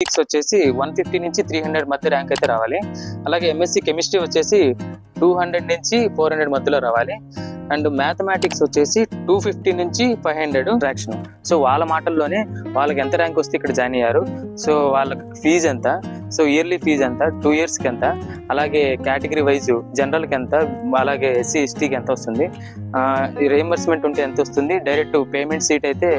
Physics వచ్చేసి one fifty నుంచి three hundred మధ్య ర్యాంక్ అయితే రావాలి. అలాగే ఎంఎస్సి కెమిస్ట్రీ వచ్చేసి టూ హండ్రెడ్ నుంచి ఫోర్ హండ్రెడ్ మధ్యలో రావాలి. అండ్ మ్యాథమెటిక్స్ వచ్చేసి టూ ఫిఫ్టీ నుంచి ఫైవ్ హండ్రెడ్ ట్రాక్షన్ సో వాళ్ళ మాటల్లోనే వాళ్ళకి ఎంత ర్యాంక్ వస్తే ఇక్కడ జాయిన్ అయ్యారు. సో వాళ్ళకి ఫీజు ఎంత? సో ఇయర్లీ ఫీజు ఎంత? టూ ఇయర్స్కి ఎంత? అలాగే కేటగిరీ వైజ్ జనరల్కి ఎంత? అలాగే ఎస్సీ ఎస్టీకి ఎంత వస్తుంది? రియంబర్స్మెంట్ ఉంటే ఎంత వస్తుంది? డైరెక్ట్ పేమెంట్ సీట్ అయితే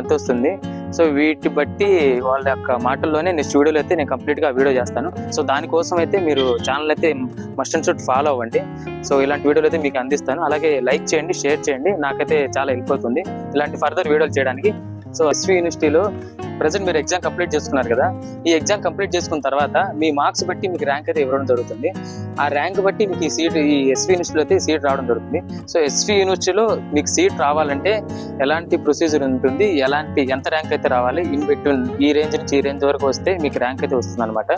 ఎంత వస్తుంది? సో వీటి బట్టి వాళ్ళ యొక్క మాటల్లోనే నేను స్టూడియోలో అయితే నేను కంప్లీట్గా వీడియో చేస్తాను. సో దానికోసం అయితే మీరు ఛానల్ అయితే మస్ట్ అండ్ షుడ్ ఫాలో అవ్వండి. సో ఇలాంటి వీడియోలు అయితే మీకు అందిస్తాను. అలాగే లైక్ చేయండి షేర్ చేయండి. నాకైతే చాలా హెల్ప్ అవుతుంది. ఇలాంటి ఫర్దర్ వీడియోలు చేయడానికి. సో ఎస్వి యూనివర్సిటీలో ప్రజెంట్ మీరు ఎగ్జామ్ కంప్లీట్ చేసుకున్నారు కదా ఈ ఎగ్జామ్ కంప్లీట్ చేసుకున్న తర్వాత మీ మార్క్స్ బట్టి మీకు ర్యాంక్ అయితే ఇవ్వడం జరుగుతుంది. ఆ ర్యాంక్ బట్టి మీకు ఈ సీట్ ఈ ఎస్వి యూనివర్సిటీలో అయితే సీట్ రావడం జరుగుతుంది. సో ఎస్వి యూనివర్సిటీలో మీకు సీట్ రావాలంటే ఎలాంటి ప్రొసీజర్ ఉంటుంది ఎలాంటి ఎంత ర్యాంక్ అయితే రావాలి ఇన్ బిట్వీన్ ఈ రేంజ్ నుంచి ఈ రేంజ్ వరకు వస్తే మీకు ర్యాంక్ అయితే వస్తుంది అనమాట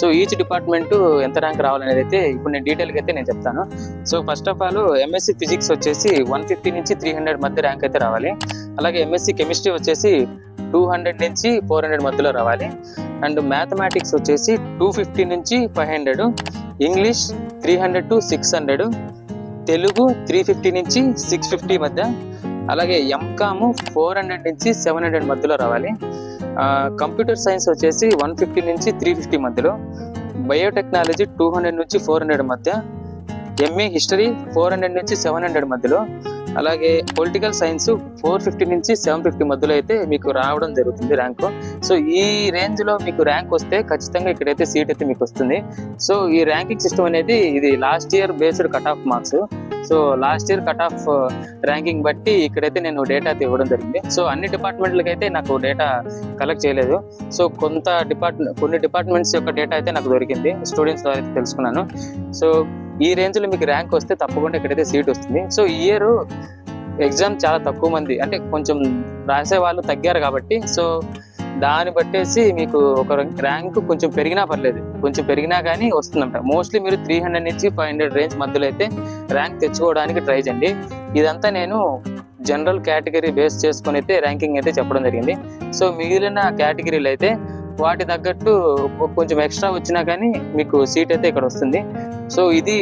సో ఈచ్ డిపార్ట్మెంట్ ఎంత ర్యాంక్ రావాలనేది అయితే ఇప్పుడు నేను డీటెయిల్గా అయితే నేను చెప్తాను. So first of all MSc physics వచ్చేసి వన్ ఫిఫ్టీ నుంచి త్రీ హండ్రెడ్ మధ్య ర్యాంక్ అయితే రావాలి. అలాగే ఎంఎస్సి కెమిస్ట్రీ వచ్చేసి టూ హండ్రెడ్ నుంచి ఫోర్ హండ్రెడ్ మధ్యలో రావాలి. అండ్ మ్యాథమెటిక్స్ వచ్చేసి టూ ఫిఫ్టీ నుంచి five hundred English three hundred to six hundred Telugu three fifty నుంచి సిక్స్ ఫిఫ్టీ మధ్య అలాగే ఎంకామ్ ఫోర్ హండ్రెడ్ నుంచి సెవెన్ హండ్రెడ్ మధ్యలో రావాలి. కంప్యూటర్ సైన్స్ వచ్చేసి వన్ ఫిఫ్టీ నుంచి త్రీ ఫిఫ్టీ మధ్యలో బయోటెక్నాలజీ టూ హండ్రెడ్ నుంచి ఫోర్ హండ్రెడ్ మధ్య ఎంఏ హిస్టరీ ఫోర్ హండ్రెడ్ నుంచి సెవెన్ హండ్రెడ్ మధ్యలో అలాగే పొలిటికల్ సైన్స్ ఫోర్ ఫిఫ్టీ నుంచి సెవెన్ ఫిఫ్టీ మధ్యలో అయితే మీకు రావడం జరుగుతుంది ర్యాంక్ సో ఈ రేంజ్లో మీకు ర్యాంక్ వస్తే ఖచ్చితంగా ఇక్కడైతే సీట్ అయితే మీకు వస్తుంది. సో ఈ ర్యాంకింగ్ సిస్టమ్ అనేది ఇది last year based cut off marks so last year cut off ranking బట్టి ఇక్కడైతే నేను డేటా అయితే ఇవ్వడం జరిగింది. సో అన్ని డిపార్ట్మెంట్లకి అయితే నాకు డేటా కలెక్ట్ చేయలేదు. సో కొంత డిపార్ట్మెంట్ కొన్ని డిపార్ట్మెంట్స్ యొక్క డేటా అయితే నాకు దొరికింది. స్టూడెంట్స్ ద్వారా అయితే తెలుసుకున్నాను. సో ఈ రేంజ్లో మీకు ర్యాంక్ వస్తే తప్పకుండా ఇక్కడైతే సీట్ వస్తుంది. సో ఈ ఇయర్ ఎగ్జామ్ చాలా తక్కువ మంది అంటే కొంచెం రాసే వాళ్ళు తగ్గారు కాబట్టి సో దాన్ని బట్టేసి మీకు ఒక ర్యాంక్ కొంచెం పెరిగినా పర్లేదు. కొంచెం పెరిగినా కానీ వస్తుందంట. మోస్ట్లీ మీరు త్రీ హండ్రెడ్ నుంచి ఫైవ్ హండ్రెడ్ రేంజ్ మధ్యలో అయితే ర్యాంక్ తెచ్చుకోవడానికి ట్రై చేయండి. ఇదంతా నేను జనరల్ కేటగిరీ బేస్ చేసుకుని అయితే ర్యాంకింగ్ అయితే చెప్పడం జరిగింది. సో మిగిలిన కేటగిరీలు అయితే వాటి తగ్గట్టు కొంచెం ఎక్స్ట్రా వచ్చినా కానీ మీకు సీట్ అయితే ఇక్కడ వస్తుంది. సో ఇది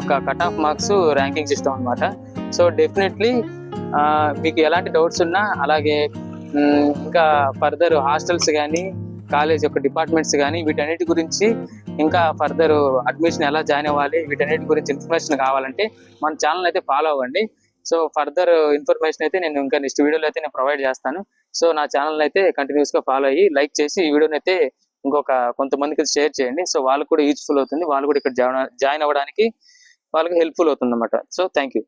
ఒక cut off marks ranking system అనమాట సో డెఫినెట్లీ మీకు ఎలాంటి డౌట్స్ ఉన్నా అలాగే ఇంకా ఫర్దర్ హాస్టల్స్ కానీ కాలేజ్ యొక్క డిపార్ట్మెంట్స్ కానీ వీటన్నిటి గురించి ఇంకా ఫర్దర్ అడ్మిషన్ ఎలా జాయిన్ అవ్వాలి వీటన్నిటి గురించి ఇన్ఫర్మేషన్ కావాలంటే మన ఛానల్ అయితే ఫాలో అవ్వండి. సో ఫర్దర్ ఇన్ఫర్మేషన్ అయితే నేను ఇంకా నెక్స్ట్ వీడియోలో అయితే నేను ప్రొవైడ్ చేస్తాను. సో నా ఛానల్ అయితే కంటిన్యూస్గా ఫాలో అయ్యి లైక్ చేసి ఈ వీడియోని అయితే ఇంకొక కొంతమందికి షేర్ చేయండి. సో వాళ్ళకు కూడా యూజ్ఫుల్ అవుతుంది. వాళ్ళు కూడా ఇక్కడ జాయిన్ జాయిన్ అవ్వడానికి వాళ్ళకి హెల్ప్ఫుల్ అవుతుంది అనమాట సో థ్యాంక్ యూ